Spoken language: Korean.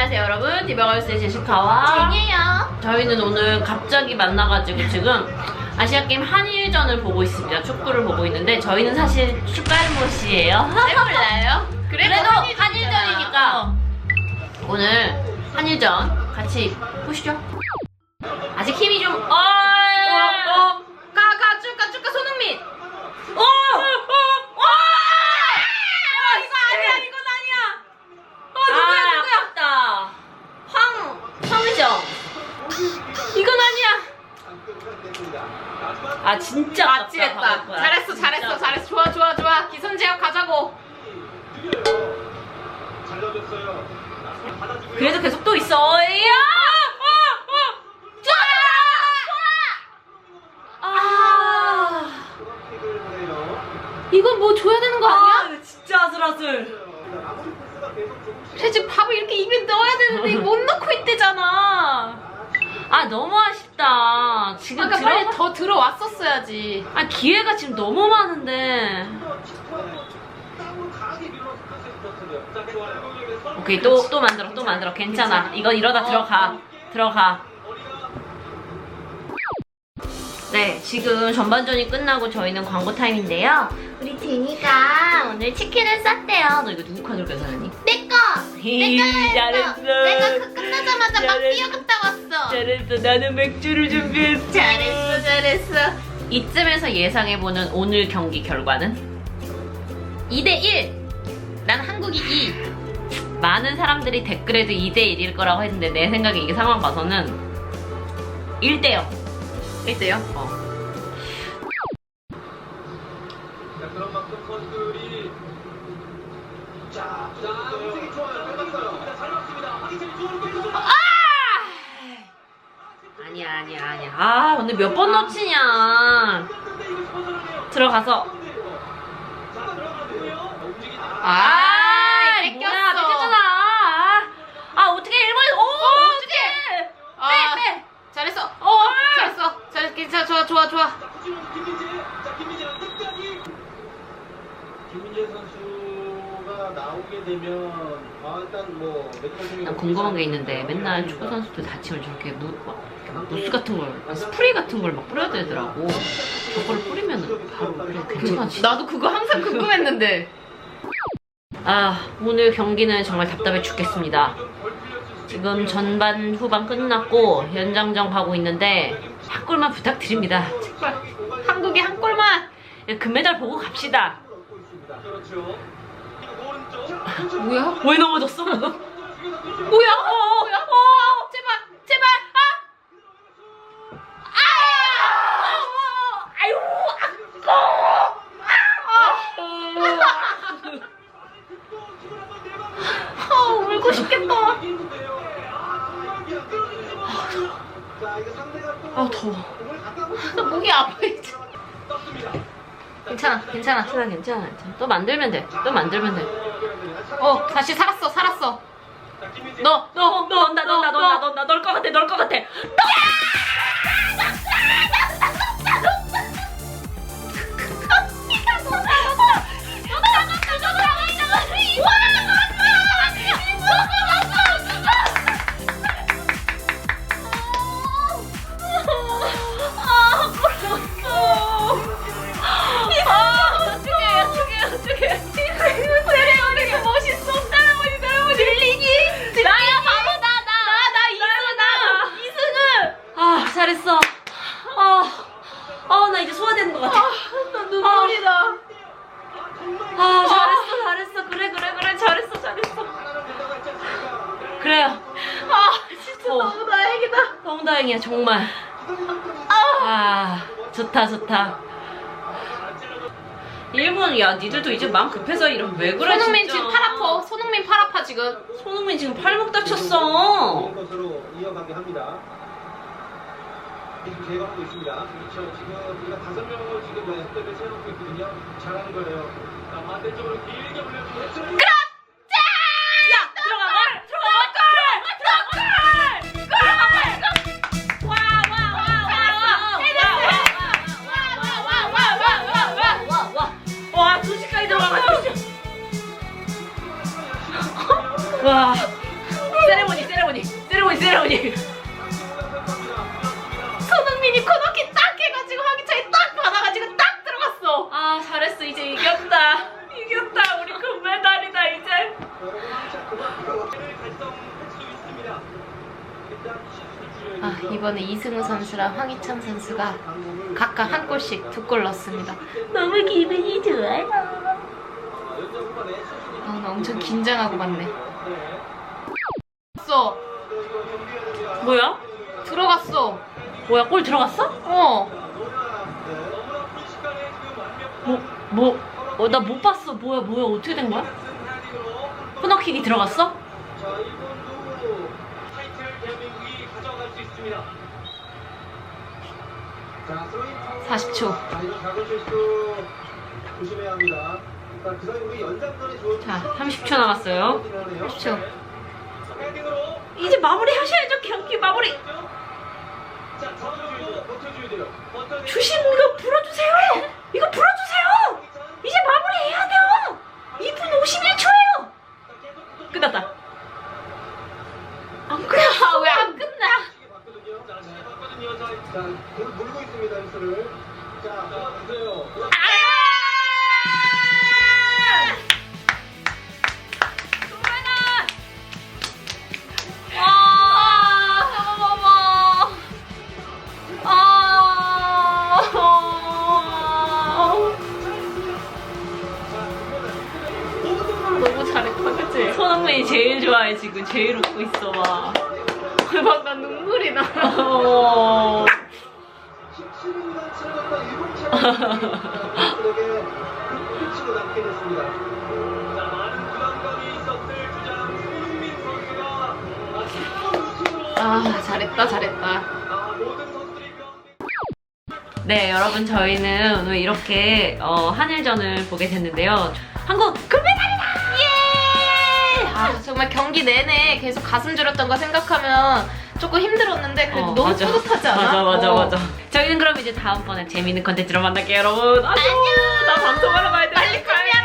안녕하세요 여러분 디버걸스의 제시카와 쟁이에요. 저희는 오늘 갑자기 만나가지고 지금 아시아게임 한일전을 보고 있습니다 축구를 보고 있는데 저희는 사실 슈가르못이에요 잘 몰라요. 그래도 한일전이니까 오늘 한일전 같이 보시죠 아직 힘이 좀 어, 어. 가가 쭉가 쭉가 손흥민. 어! 어! 어! 아, 이거 아니야, 이건 아니야. 어, 누구야, 아, 누구야? 아깝다. 황, 황의정. 이건 아니야. 아, 진짜. 아찔했다. 잘했어 잘했어 진짜. 잘했어 좋아 좋아 좋아 기선제압 가자고. 그래도 계속 또 있어. 이야! 어, 어. 좋아! 좋아! 아. 이건 뭐 줘야 되는 거 아니야? 아, 진짜 아슬아슬. 쟤 밥을 이렇게 입에 넣어야 되는데 못 넣고 있대잖아. 아, 너무 아쉽다. 지금 아까 들어가... 빨리 더 들어왔었어야지. 아 기회가 지금 너무 많은데. 오케이 또 또 만들어 또 만들어. 괜찮아. 이거 이러다 어, 들어가. 어. 들어가. 네 지금 전반전이 끝나고 저희는 광고 타임인데요. 우리 제니가 오늘 치킨을 쌌대요. 너 이거 누구 카드로 계산하니? 헤이, 했어. 잘했어. 내가 그 끝나자마자 막 잘했어. 뛰어갔다 왔어. 잘했어 나는 맥주를 준비했어 잘했어 잘했어. 이쯤에서 예상해보는 오늘 경기 결과는? 2대1. 난 한국이 2. 많은 사람들이 댓글에도 2대1일 거라고 했는데 내 생각에 이게 상황 봐서는 1대0 1대요? 어. 아 오늘 몇 번 놓치냐 들어가서 자, 들어가고요. 움직이다. 아, 이거 뺏겼어. 뭐야 뺏겼잖아 아, 아 어떻게 일본에서 오 어떻게 아, 빼빼 잘했어. 어 잘했어. 잘 괜찮아 좋아 좋아 좋아. 김민재. 선수가 나오게 되면 아, 일단 뭐 메디컬 난 궁금한 게 있는데 맨날 축구 선수들 다치면 저렇게 무, 막 이렇게 무스 같은 걸 스프레이 같은 걸 막 뿌려야 되더라고 저거를 뿌리면 바로 그래 괜찮아지 나도 그거 항상 궁금했는데. 아 오늘 경기는 정말 답답해 죽겠습니다. 지금 전반 후반 끝났고 연장전 가고 있는데 한 골만 부탁드립니다. 제발 한국이 한 골만. 금메달 보고 갑시다. 뭐야? 왜 넘어졌어? 뭐야? 어, 뭐야? 어, 아 더워. 나 목이 아파 이제. 괜찮아, 괜찮아. 괜찮아, 괜찮아, 괜찮아. 또 만들면 돼. 또 만들면 돼. 어, 다시 살았어, 살았어. 자, 김민재. 너, 너, 너, 넣는다, 넣는다, 넣는다, 넣는다. 넣을 것 같아, 넣을 것 같아. 아, 다행이야, 정말. 아, 좋다, 좋다. 일본, 야, 니들도 이제 마음 급해서 이런 왜 그래? 손흥민 진짜. 지금 팔 아파. 손흥민 팔 아파 지금. 손흥민 지금 팔목 다쳤어. 것으로 이어가게 합니다. 지금 제거하고 있습니다. 그렇죠. 지금 우리가 다섯 명을 지금 연습대를 세워놓고 있거든요. 잘하는 거예요. 자, 반대쪽으로 길게 올려주고. 와, 세레모니 아니 손흥민이 코너킥 딱 해가지고 하기차에 딱 받아가지고 딱 들어갔어. 아 잘했어. 이제 이겼다. 이겼다. 우리 금메달이다 이제. 아 이번에 이승우 선수랑 황희찬 선수가 각각 한 골씩 두 골 넣었습니다. 너무 기분이 좋아요. 아, 나 엄청 긴장하고 봤네. 들어갔어. 뭐야? 들어갔어. 뭐야 골 들어갔어? 어. 뭐? 뭐? 어, 나 못 봤어 뭐야 뭐야 어떻게 된 거야? 코너킥이 들어갔어? 자, 일본도 타이틀 대한민국이 가져갈 수 있습니다. 자, 스로잉 40초. 자, 이런 작은 실수 조심해야 합니다. 자, 그 사이 우리 연장전이 좋은 자 30초 남았어요 30초. 헤딩으로 이제 마무리 하셔야죠 경기 마무리 주심 이거 불어주세요 이거 불어주세요 이제 마무리해야 돼요 2분 51초예요 끝났다 안 아, 왜안 끝나? 자, 물, 있습니다. 자. 아, 좋아해 지금 제일 웃고 있어 막 대박 나 눈물이 나. 어... 17분간 치러졌던 일곱 차례에게 끝으로 남게 됐습니다. 자, 많은 부담감이 있었을 주장 손흥민 선수가 마지막 우승으로 아 잘했다 잘했다. 네 여러분 저희는 오늘 이렇게 어, 한일전을 보게 됐는데요 한국! 아 정말 경기 내내 계속 가슴 졸였던 거 생각하면 조금 힘들었는데 그래도 어, 너무 맞아. 뿌듯하지 않아? 맞아 맞아 어. 맞아 저희는 그럼 이제 다음번에 재밌는 컨텐츠로 만날게요 여러분 안녕 나 방송하러 가야 돼 빨리 가면